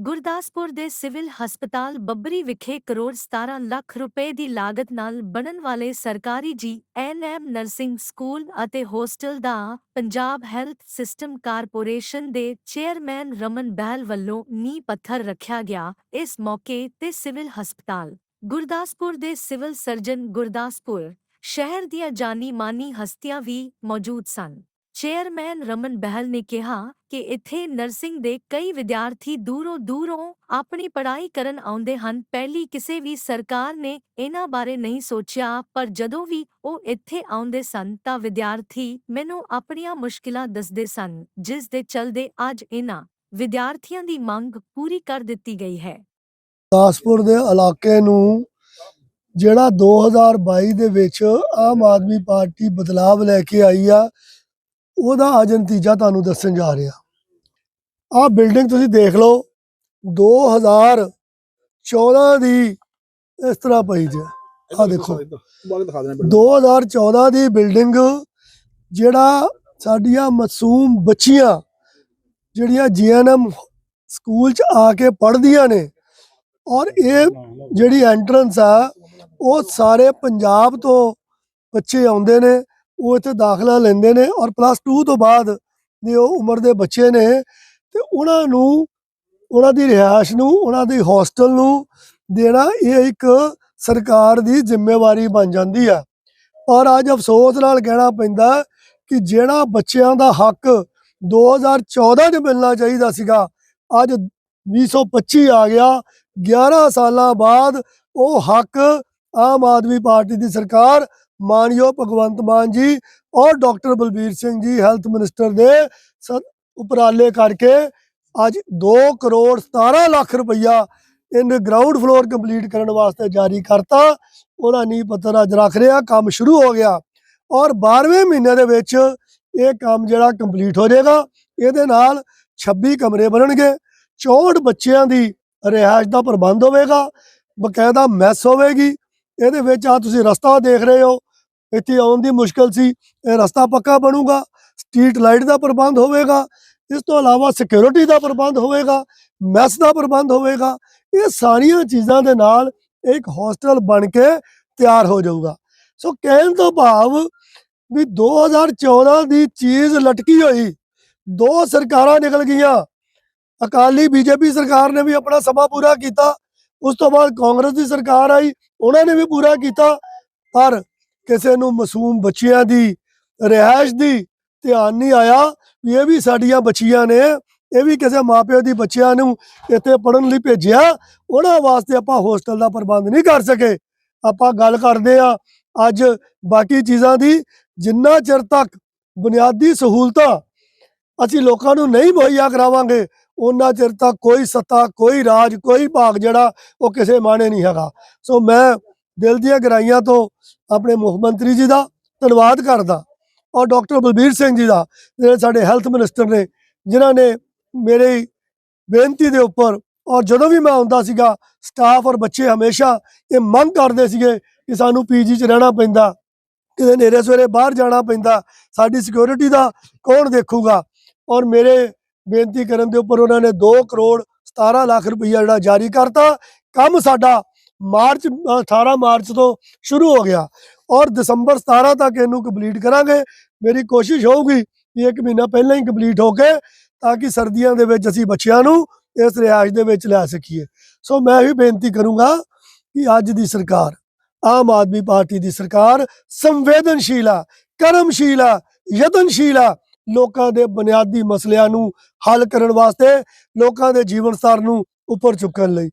ਗੁਰਦਾਸਪੁਰ ਦੇ ਸਿਵਲ ਹਸਪਤਾਲ ਬੱਬਰੀ ਵਿਖੇ ਕਰੋੜ 17 ਲੱਖ ਰੁਪਏ ਦੀ ਲਾਗਤ ਨਾਲ ਬਣਨ ਵਾਲੇ ਸਰਕਾਰੀ G N M nursing school ਅਤੇ ਹੋਸਟਲ ਦਾ ਪੰਜਾਬ ਹੈਲਥ ਸਿਸਟਮ ਕਾਰਪੋਰੇਸ਼ਨ ਦੇ ਚੇਅਰਮੈਨ ਰਮਨ ਬਹਿਲ ਵੱਲੋਂ ਨੀਂਹ ਪੱਥਰ ਰੱਖਿਆ ਗਿਆ। ਇਸ ਮੌਕੇ ਤੇ ਸਿਵਲ ਹਸਪਤਾਲ ਗੁਰਦਾਸਪੁਰ ਦੇ ਸਿਵਲ ਸਰਜਨ ਗੁਰਦਾਸਪੁਰ ਸ਼ਹਿਰ ਦੀਆਂ ਜਾਨੀ ਮਾਨੀ ਹਸਤੀਆਂ ਵੀ ਮੌਜੂਦ ਸਨ। ਚੇਅਰਮੈਨ ਰਮਨ ਬਹਿਲ ਨੇ ਕਿਹਾ ਕਿ ਇੱਥੇ ਨਰਸਿੰਗ ਦੇ ਕਈ ਵਿਦਿਆਰਥੀ ਦੂਰੋਂ ਦੂਰੋਂ ਆਪਣੀ ਪੜ੍ਹਾਈ ਕਰਨ ਆਉਂਦੇ ਹਨ। ਪਹਿਲੀ ਕਿਸੇ ਵੀ ਸਰਕਾਰ ਨੇ ਇਹਨਾਂ ਬਾਰੇ ਨਹੀਂ ਸੋਚਿਆ, ਪਰ ਜਦੋਂ ਵੀ ਉਹ ਇੱਥੇ ਆਉਂਦੇ ਸਨ ਤਾਂ ਵਿਦਿਆਰਥੀ ਮੈਨੂੰ ਆਪਣੀਆਂ ਮੁਸ਼ਕਿਲਾਂ ਦੱਸਦੇ ਸਨ, ਜਿਸ ਦੇ ਚਲਦੇ ਅੱਜ ਇਹਨਾਂ ਵਿਦਿਆਰਥੀਆਂ ਦੀ ਮੰਗ ਪੂਰੀ ਕਰ ਦਿੱਤੀ ਗਈ ਹੈ। ਗੁਰਦਾਸਪੁਰ ਦੇ ਇਲਾਕੇ ਨੂੰ ਜਿਹੜਾ 2022 ਦੇ ਵਿੱਚ ਆਮ ਆਦਮੀ ਪਾਰਟੀ ਬਦਲਾਵ ਲੈ ਕੇ ਆਈ ਆ ਉਹਦਾ ਅੱਜ ਨਤੀਜਾ ਤੁਹਾਨੂੰ ਦੱਸਣ ਜਾ ਰਿਹਾ। ਆਹ ਬਿਲਡਿੰਗ ਤੁਸੀਂ ਦੇਖ ਲਓ 2014 ਦੀ ਇਸ ਤਰ੍ਹਾਂ ਪਈ ਜੇ। ਆਹ ਦੇਖੋ। ਬਾਅਦ ਦਿਖਾ ਦੇਣਾ 2014 ਦੀ ਬਿਲਡਿੰਗ ਜਿਹੜਾ ਸਾਡੀਆਂ ਮਾਸੂਮ ਬੱਚੀਆਂ ਜਿਹੜੀਆਂ ਜੀਐਨਐਮ ਸਕੂਲ ਚ ਆ ਕੇ ਪੜ੍ਹਦੀਆਂ ਨੇ ਔਰ ਇਹ ਜਿਹੜੀ ਐਂਟਰੈਂਸ ਆ ਉਹ ਸਾਰੇ ਪੰਜਾਬ ਤੋਂ ਬੱਚੇ ਆਉਂਦੇ ਨੇ ਉਹ ਇੱਥੇ ਦਾਖਲਾ ਲੈਂਦੇ ਨੇ ਔਰ ਪਲੱਸ 2 ਤੋਂ ਬਾਅਦ ਦੇ ਉਹ ਉਮਰ ਦੇ ਬੱਚੇ ਨੇ ਤੇ ਉਹਨਾਂ ਨੂੰ, ਉਹਨਾਂ ਦੀ ਰਿਹਾਇਸ਼ ਨੂੰ, ਉਹਨਾਂ ਦੀ ਹੋਸਟਲ ਨੂੰ ਦੇਣਾ ਇਹ ਇੱਕ ਸਰਕਾਰ ਦੀ ਜ਼ਿੰਮੇਵਾਰੀ ਬਣ ਜਾਂਦੀ ਆ। ਔਰ ਅੱਜ ਅਫਸੋਸ ਨਾਲ ਕਹਿਣਾ ਪੈਂਦਾ ਕਿ ਜਿਹੜਾ ਬੱਚਿਆਂ ਦਾ ਹੱਕ 2014 ਚ ਮਿਲਣਾ ਚਾਹੀਦਾ ਸੀਗਾ, ਅੱਜ 2025 ਆ ਗਿਆ 11 ਸਾਲਾਂ ਬਾਅਦ ਉਹ ਹੱਕ ਆਮ ਆਦਮੀ ਪਾਰਟੀ ਦੀ ਸਰਕਾਰ ਮਾਨਯੋਗ ਭਗਵੰਤ ਮਾਨ ਜੀ ਔਰ doctor Balbir Singh ji, health minister ਦੇ ਸ- ਉਪਰਾਲੇ ਕਰਕੇ ਅੱਜ 2 ਕਰੋੜ 17 ਲੱਖ ਰੁਪਈਆ ਇਹਨੇ ਗਰਾਊਂਡ ਫਲੋਰ ਕੰਪਲੀਟ ਕਰਨ ਵਾਸਤੇ ਜਾਰੀ ਕਰਤਾ। ਉਹਦਾ ਨੀਂਹ ਪੱਤਰ ਅੱਜ ਰੱਖ ਰਿਹਾ, ਕੰਮ ਸ਼ੁਰੂ ਹੋ ਗਿਆ। ਔਰ 12ਵੇਂ ਮਹੀਨੇ ਦੇ ਵਿੱਚ ਇਹ ਕੰਮ ਜਿਹੜਾ ਕੰਪਲੀਟ ਹੋ ਜਾਏਗਾ, ਇਹਦੇ ਨਾਲ 26 ਕਮਰੇ ਬਣਨਗੇ 64 ਬੱਚਿਆਂ ਦੀ ਰਿਹਾਇਸ਼ ਦਾ ਪ੍ਰਬੰਧ ਹੋਵੇਗਾ, ਬਕਾਇਦਾ ਮੈਸ ਹੋਵੇਗੀ। ਇਹਦੇ ਵਿੱਚ ਆ ਤੁਸੀਂ ਰਸਤਾ ਦੇਖ ਰਹੇ ਹੋ ਇੱਥੇ ਆਉਣ ਦੀ ਮੁਸ਼ਕਲ ਸੀ, ਇਹ ਰਸਤਾ ਪੱਕਾ ਬਣੂਗਾ, ਸਟਰੀਟ ਲਾਈਟ ਦਾ ਪ੍ਰਬੰਧ ਹੋਵੇਗਾ, ਇਸ ਤੋਂ ਇਲਾਵਾ ਸਿਕਿਉਰਿਟੀ ਦਾ ਪ੍ਰਬੰਧ ਹੋਵੇਗਾ ਮੈਸ ਦਾ ਪ੍ਰਬੰਧ ਹੋਵੇਗਾ, ਇਹ ਸਾਰੀਆਂ ਚੀਜ਼ਾਂ ਦੇ ਨਾਲ ਇੱਕ ਹੋਸਟਲ ਬਣ ਕੇ ਤਿਆਰ ਹੋ ਜਾਊਗਾ। ਸੋ ਕਹਿਣ ਤੋਂ ਭਾਵ ਵੀ 2014 ਦੀ ਚੀਜ਼ ਲਟਕੀ ਹੋਈ, ਦੋ ਸਰਕਾਰਾਂ ਨਿਕਲ ਗਈਆਂ, ਅਕਾਲੀ ਬੀਜੇਪੀ ਸਰਕਾਰ ਨੇ ਵੀ ਆਪਣਾ ਸਮਾਂ ਪੂਰਾ ਕੀਤਾ, ਉਸ ਤੋਂ ਬਾਅਦ ਕਾਂਗਰਸ ਦੀ ਸਰਕਾਰ ਆਈ, ਉਹਨਾਂ ਨੇ ਵੀ ਪੂਰਾ ਕੀਤਾ, ਪਰ ਕਿਸੇ ਨੂੰ ਮਾਸੂਮ ਬੱਚਿਆਂ ਦੀ ਰਿਹਾਇਸ਼ ਦੀ ਧਿਆਨ ਨਹੀਂ ਆਇਆ ਵੀ ਇਹ ਵੀ ਸਾਡੀਆਂ ਬੱਚੀਆਂ ਨੇ, ਇਹ ਵੀ ਕਿਸੇ ਮਾਪਿਓ ਦੀ ਬੱਚਿਆਂ ਨੂੰ ਇੱਥੇ ਪੜਨ ਲਈ ਭੇਜਿਆ, ਉਹਨਾਂ ਵਾਸਤੇ ਆਪਾਂ ਹੋਸਟਲ ਦਾ ਪ੍ਰਬੰਧ ਨਹੀਂ ਕਰ ਸਕੇ। ਆਪਾਂ ਗੱਲ ਕਰਦੇ ਆ ਅੱਜ ਬਾਕੀ ਚੀਜ਼ਾਂ ਦੀ, ਜਿੰਨਾ ਚਿਰ ਤੱਕ ਬੁਨਿਆਦੀ ਸਹੂਲਤਾਂ ਅਸੀਂ ਲੋਕਾਂ ਨੂੰ ਨਹੀਂ ਮੁਹੱਈਆ ਕਰਾਵਾਂਗੇ, ਉਹਨਾਂ ਚਿਰ ਤੱਕ ਕੋਈ ਸੱਤਾ, ਕੋਈ ਰਾਜ, ਕੋਈ ਭਾਗ ਜਿਹੜਾ ਉਹ ਕਿਸੇ ਮਾਣੇ ਨਹੀਂ ਹੈਗਾ। ਸੋ ਮੈਂ ਦਿਲ ਦੀਆਂ ਗਹਿਰਾਈਆਂ ਤੋਂ ਆਪਣੇ ਮੁੱਖ ਮੰਤਰੀ ਜੀ ਦਾ ਧੰਨਵਾਦ ਕਰਦਾ ਔਰ ਡਾਕਟਰ ਬਲਬੀਰ ਸਿੰਘ ਜੀ ਦਾ ਜਿਹੜੇ ਸਾਡੇ ਹੈਲਥ ਮਿਨਿਸਟਰ ਨੇ ਜਿਨ੍ਹਾਂ ਨੇ ਮੇਰੀ ਬੇਨਤੀ ਦੇ ਉੱਪਰ ਔਰ ਜਦੋਂ ਵੀ ਮੈਂ ਆਉਂਦਾ ਸੀਗਾ ਸਟਾਫ ਔਰ ਬੱਚੇ ਹਮੇਸ਼ਾ ਇਹ ਮੰਗ ਕਰਦੇ ਸੀਗੇ ਕਿ ਸਾਨੂੰ ਪੀਜੀ 'ਚ ਰਹਿਣਾ ਪੈਂਦਾ ਕਿਤੇ ਨੇਰੇ ਸਵੇਰੇ ਬਾਹਰ ਜਾਣਾ ਪੈਂਦਾ ਸਾਡੀ ਸਿਕਿਉਰਿਟੀ ਦਾ ਕੌਣ ਦੇਖੂਗਾ ਔਰ ਮੇਰੇ ਬੇਨਤੀ ਕਰਨ ਦੇ ਉੱਪਰ ਉਹਨਾਂ ਨੇ 2 ਕਰੋੜ 17 ਲੱਖ ਰੁਪਈਆ ਜਿਹੜਾ ਜਾਰੀ ਕਰਤਾ ਕੰਮ ਸਾਡਾ ਮਾਰਚ ਅ, 18 ਮਾਰਚ ਤੋਂ ਸ਼ੁਰੂ ਹੋ ਗਿਆ ਔਰ ਦਸੰਬਰ 17 ਤੱਕ ਇਹਨੂੰ ਕੰਪਲੀਟ ਕਰਾਂਗੇ। ਮੇਰੀ ਕੋਸ਼ਿਸ਼ ਹੋਊਗੀ ਕਿ ਇੱਕ ਮਹੀਨਾ ਪਹਿਲਾਂ ਹੀ ਕੰਪਲੀਟ ਹੋ ਕੇ ਤਾਂ ਕਿ ਸਰਦੀਆਂ ਦੇ ਵਿੱਚ ਅਸੀਂ ਬੱਚਿਆਂ ਨੂੰ ਇਸ ਰਿਹਾਇਸ਼ ਦੇ ਵਿੱਚ ਲੈ ਸਕੀਏ। ਸੋ ਮੈਂ ਵੀ ਬੇਨਤੀ ਕਰੂੰਗਾ ਕਿ ਅੱਜ ਦੀ ਸਰਕਾਰ ਆਮ ਆਦਮੀ ਪਾਰਟੀ ਦੀ ਸਰਕਾਰ ਸੰਵੇਦਨਸ਼ੀਲ ਆ ਕਰਮਸ਼ੀਲ ਆ ਯਤਨਸ਼ੀਲ ਆ ਲੋਕਾਂ ਦੇ ਬੁਨਿਆਦੀ ਮਸਲਿਆਂ ਨੂੰ ਹੱਲ ਕਰਨ ਵਾਸਤੇ ਲੋਕਾਂ ਦੇ ਜੀਵਨ ਸਤਰ ਨੂੰ ਉੱਪਰ ਚੁੱਕਣ ਲਈ।